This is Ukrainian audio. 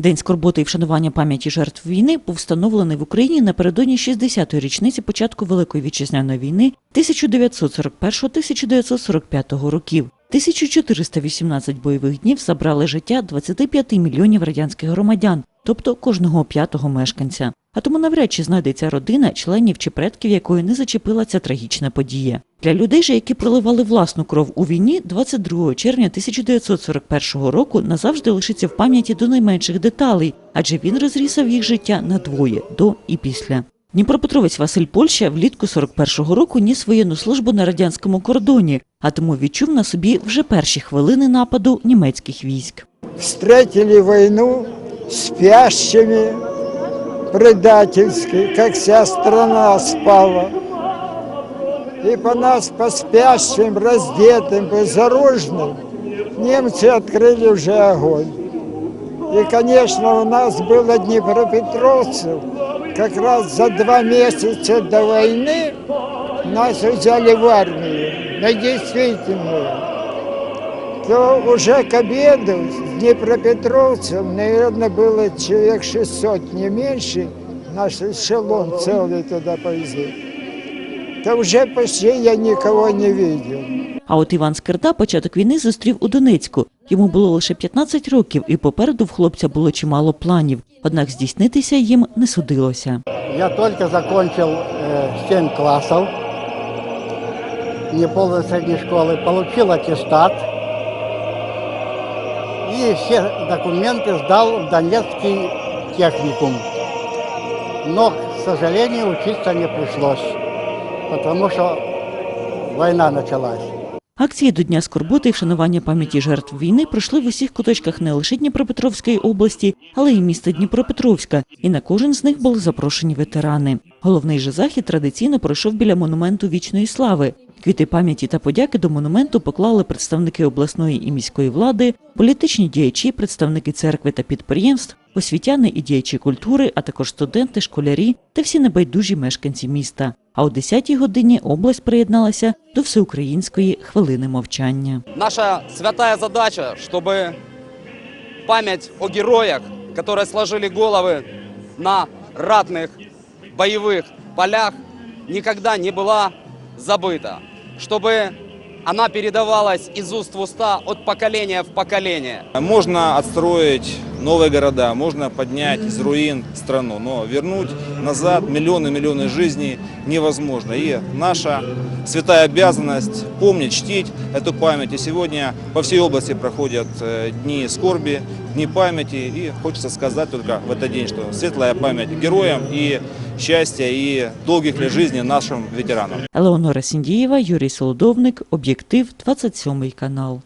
День скорботи і вшанування пам'яті жертв війни був встановлений в Україні напередодні 60-ї річниці початку Великої вітчизняної війни 1941-1945 років. 1418 бойових днів забрали життя 25 мільйонів радянських громадян, тобто кожного п'ятого мешканця. А тому навряд чи знайдеться родина, членів чи предків якої не зачепила ця трагічна подія. Для людей же, які проливали власну кров у війні, 22 червня 1941 року назавжди лишиться в пам'яті до найменших деталей, адже він розрізав їх життя на двоє до і після. Дніпропетровець Василь Польща влітку 41-го року ніс воєнну службу на радянському кордоні, а тому відчув на собі вже перші хвилини нападу німецьких військ. встретили войну спящими предательски, как вся страна спала. И по нас, по спящим, раздетым, безоружным, немцы открыли уже огонь. И, конечно, у нас было Днепропетровцев, как раз за два месяца до войны нас взяли в армию, на действительную то уже к обеду с Днепропетровцем, наверное, было человек 600, не меньше, наш эшелон целый туда повезли. То уже почти я никого не видел. А от Іван Скирда початок війни зустрів у Донецьку. Йому було лише 15 років, і попереду в хлопця було чимало планів. Однак здійснитися їм не судилося. Я только закончил э, 7 классов неполной средней школы, получил аттестат и все документы сдал в Донецкий техникум. Но, к сожалению, учиться не пришлось, потому что война началась. Акції до Дня скорботи і вшанування пам'яті жертв війни пройшли в усіх куточках не лише Дніпропетровської області, але й міста Дніпропетровська. І на кожен з них були запрошені ветерани. Головний же захід традиційно пройшов біля монументу вічної слави. Квіти пам'яті та подяки до монументу поклали представники обласної і міської влади, політичні діячі, представники церкви та підприємств, освітяни і діячі культури, а також студенти, школярі та всі небайдужі мешканці міста. А о 10-й годині область приєдналася до всеукраїнської хвилини мовчання. Наша святая задача, чтобы память о героях, которые сложили головы на ратных боевых полях, никогда не была забыта. Чтобы она передавалась из уст в уста от поколения в поколение. Можно отстроить новые города, можно поднять из руин страну, но вернуть назад миллионы-миллионы жизней невозможно. И наша святая обязанность помнить, чтить эту память. И сегодня по всей области проходят э, дни скорби, дни памяти. И хочется сказать только в этот день, что светлая память героям и счастья и долгих лет жизни нашим ветеранам. Елеонора Сіндієва, Юрій Солодовник, Об'єктив, 27 канал.